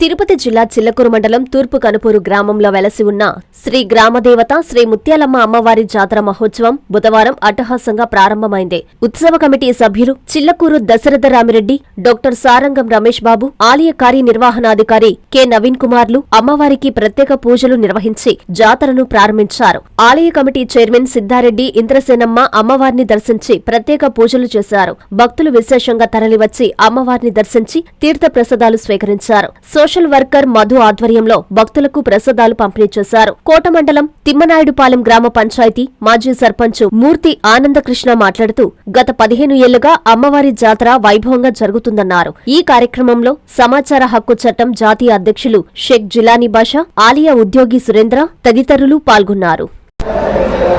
తిరుపతి జిల్లా చిల్లకూరు మండలం తూర్పు కనుపూరు గ్రామంలో వెలసి ఉన్న శ్రీ గ్రామదేవత శ్రీ ముత్యాలమ్మ అమ్మవారి జాతర మహోత్సవం బుధవారం అట్టహాసంగా ప్రారంభమైంది. ఉత్సవ కమిటీ సభ్యులు చిల్లకూరు దశరథ రామిరెడ్డి డాక్టర్ సారంగం రమేష్ బాబు ఆలయ కార్యనిర్వహణాధికారి కె నవీన్ కుమార్లు అమ్మవారికి ప్రత్యేక పూజలు నిర్వహించి జాతరను ప్రారంభించారు. ఆలయ కమిటీ చైర్మన్ సిద్ధారెడ్డి ఇంద్రసేనమ్మ అమ్మవారిని దర్శించి ప్రత్యేక పూజలు చేశారు. భక్తులు విశేషంగా తరలివచ్చి అమ్మవారిని దర్శించి తీర్థ ప్రసాదాలు స్వీకరించారు సోషల్ వర్కర్ మధు ఆధ్వర్యంలో భక్తులకు ప్రసాదాలు పంపిణీ చేశారు. కోట మండలం తిమ్మనాయుడుపాలెం గ్రామ పంచాయతీ మాజీ సర్పంచ్ మూర్తి ఆనందకృష్ణ మాట్లాడుతూ గత పదిహేను ఏళ్ళుగా అమ్మవారి జాతర వైభవంగా జరుగుతుందన్నారు. ఈ కార్యక్రమంలో సమాచార హక్కు చట్టం జాతీయ అధ్యక్షులు షేక్ జిలానీ బాషా ఆలియా ఉద్యోగి సురేంద్ర తదితరులు పాల్గొన్నారు.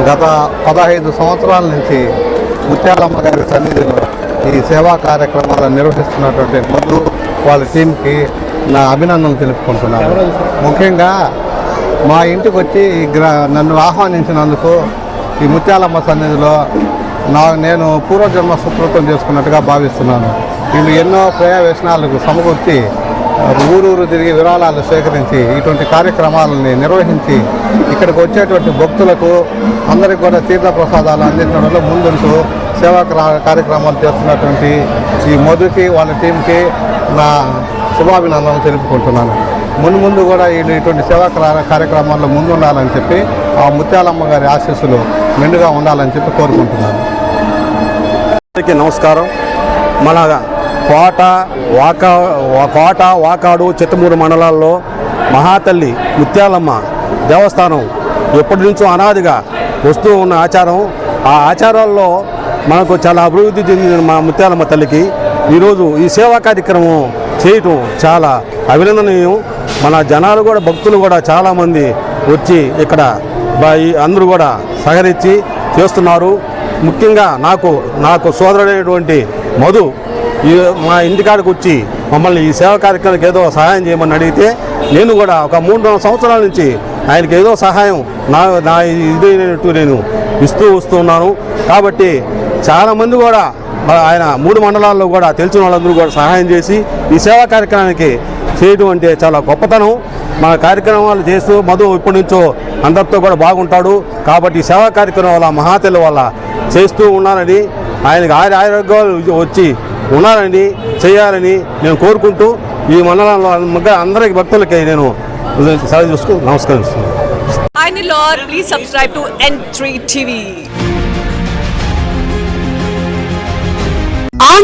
గత పదహైదు సంవత్సరాల నుంచి ముత్యాలమ్మ గారి సన్నిధిలో ఈ సేవా కార్యక్రమాలను నిర్వహిస్తున్నటువంటి ముందు వాళ్ళ టీంకి నా అభినందన తెలుపుకుంటున్నాను. ముఖ్యంగా మా ఇంటికి వచ్చి గ్రా నన్ను ఆహ్వానించినందుకు ఈ ముత్యాలమ్మ సన్నిధిలో నా నేను పూర్వజన్మ సుకృతం చేసుకున్నట్టుగా భావిస్తున్నాను. వీళ్ళు ఎన్నో ప్రయావేశనాలకు సమకూర్చి ఊరూరు తిరిగి విరాళాలు సేకరించి ఇటువంటి కార్యక్రమాలని నిర్వహించి ఇక్కడికి వచ్చేటువంటి భక్తులకు అందరికీ కూడా తీర్థ ప్రసాదాలు అందించడంలో ముందుంటూ సేవా క్రా- కార్యక్రమాలు చేస్తున్నటువంటి ఈ మధుకి వాళ్ళ టీంకి నా శుభాభినందనలు తెలుపుకుంటున్నాను. ముందు ముందు కూడా ఇటువంటి సేవా కార్యక్రమాల్లో ముందు ఉండాలని చెప్పి ఆ ముత్యాలమ్మ గారి ఆశీస్సులు మెండుగా ఉండాలని చెప్పి కోరుకుంటున్నాను. అందరికీ నమస్కారం. మన కోట వాకా కోట వాకాడు చిత్తమూరు మండలాల్లో మహాతల్లి ముత్యాలమ్మ దేవస్థానం ఎప్పటి నుంచో అనాదిగా వస్తూ ఉన్న ఆచారం. ఆ ఆచారాల్లో మనకు చాలా అభివృద్ధి చెందిన మా ముత్యాలమ్మ తల్లికి ఈరోజు ఈ సేవా కార్యక్రమం చేయటం చాలా అభినందనీయం. మన జనాలు కూడా భక్తులు కూడా చాలామంది వచ్చి ఇక్కడ ఈ అందరూ కూడా సహకరించి చేస్తున్నారు. ముఖ్యంగా నాకు నాకు సోదరుడైనటువంటి మధు ఈ మా ఇంటికాడికి వచ్చి మమ్మల్ని ఈ సేవా కార్యక్రమానికి ఏదో సహాయం చేయమని అడిగితే నేను కూడా ఒక మూడు నాలుగు సంవత్సరాల నుంచి ఆయనకి ఏదో సహాయం నా నా ఇదైనట్టు నేను ఇస్తూ వస్తున్నాను కాబట్టి చాలామంది కూడా ఆయన మూడు మండలాల్లో కూడా తెలిసిన వాళ్ళందరూ కూడా సహాయం చేసి ఈ సేవా కార్యక్రమానికి చేయడం అంటే చాలా గొప్పతనం. మన కార్యక్రమాలు చేస్తూ మధు ఇప్పటి నుంచో అందరితో కూడా బాగుంటాడు. కాబట్టి సేవా కార్యక్రమం వల్ల మహాతల్లి వల్ల చేస్తూ ఉన్నారని ఆయనకి ఆయన ఆరోగ్యాలు వచ్చి ఉన్నారని చేయాలని నేను కోరుకుంటూ ఈ మండలంలో మగ్గ అందరికి భక్తులకి నేను సెలవు చూసుకుని నమస్కరిస్తున్నాను. Hi Lord, please subscribe to N3 TV.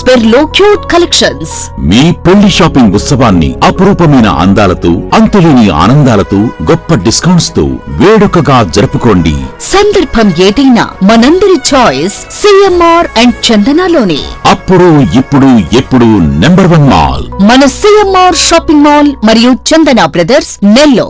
వేర్లో cute collections మీ పెళ్ళి షాపింగ్ ఉత్సవాన్ని అపురూపమైన అందాలతో అంతులేని ఆనందాలతో గొప్ప డిస్కౌంట్స్తో వేడుకగా జరుపుకోండి. సందర్భం ఏదైనా మనందరి చాయిస్ సిఎంఆర్ అండ్ చందనలోనే అప్పుడు ఇప్పుడు ఎప్పుడు నెంబర్ వన్ మాల్ మన సిఎంఆర్ షాపింగ్ మాల్ మరియు చందన బ్రదర్స్ నెల్లో